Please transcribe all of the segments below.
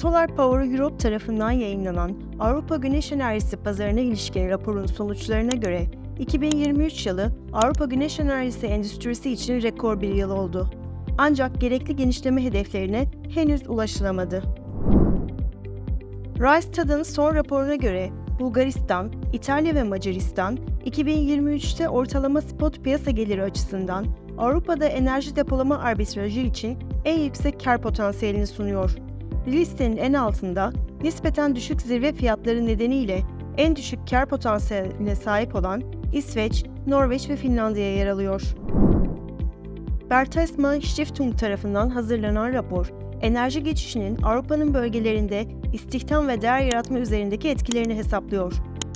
Solar Power Europe tarafından yayınlanan Avrupa Güneş Enerjisi Pazarına ilişkin raporun sonuçlarına göre 2023 yılı Avrupa Güneş Enerjisi endüstrisi için rekor bir yıl oldu. Ancak gerekli genişleme hedeflerine henüz ulaşılamadı. Rystad'ın son raporuna göre Bulgaristan, İtalya ve Macaristan 2023'te ortalama spot piyasa geliri açısından Avrupa'da enerji depolama arbitrajı için en yüksek kar potansiyelini sunuyor. Listenin en altında nispeten düşük zirve fiyatları nedeniyle en düşük kar potansiyeline sahip olan İsveç, Norveç ve Finlandiya yer alıyor. Bertelsmann Stiftung tarafından hazırlanan rapor, enerji geçişinin Avrupa'nın bölgelerinde istihdam ve değer yaratma üzerindeki etkilerini hesaplıyor.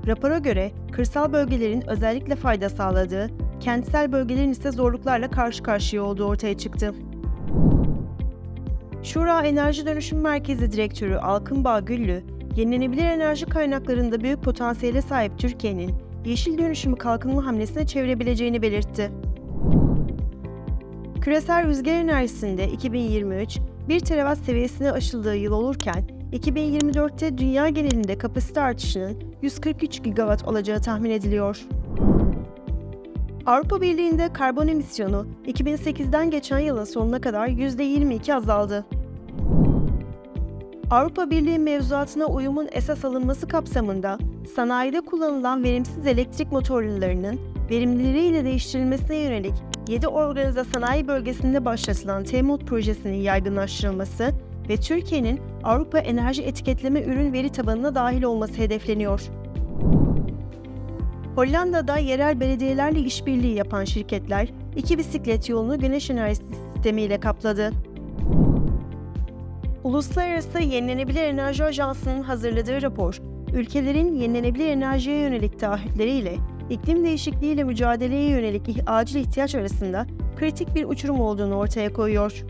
Rapora göre kırsal bölgelerin özellikle fayda sağladığı, kentsel bölgelerin ise zorluklarla karşı karşıya olduğu ortaya çıktı. Şura Enerji Dönüşüm Merkezi Direktörü Alkın Bağgüllü, yenilenebilir enerji kaynaklarında büyük potansiyele sahip Türkiye'nin yeşil dönüşümü kalkınma hamlesine çevirebileceğini belirtti. Küresel rüzgar enerjisinde 2023 1 terawatt seviyesine aşıldığı yıl olurken 2024'te dünya genelinde kapasite artışının 143 gigawatt olacağı tahmin ediliyor. Avrupa Birliği'nde karbon emisyonu 2008'den geçen yılın sonuna kadar %22 azaldı. Avrupa Birliği mevzuatına uyumun esas alınması kapsamında sanayide kullanılan verimsiz elektrik motorlarının verimliliğiyle değiştirilmesine yönelik 7 organize sanayi bölgesinde başlatılan TEMOD projesinin yaygınlaştırılması ve Türkiye'nin Avrupa Enerji Etiketleme Ürün Veri Tabanı'na dahil olması hedefleniyor. Hollanda'da yerel belediyelerle işbirliği yapan şirketler iki bisiklet yolunu güneş enerjisi sistemiyle kapladı. Uluslararası Yenilenebilir Enerji Ajansı'nın hazırladığı rapor, ülkelerin yenilenebilir enerjiye yönelik taahhütleriyle iklim değişikliğiyle mücadeleye yönelik acil ihtiyaç arasında kritik bir uçurum olduğunu ortaya koyuyor.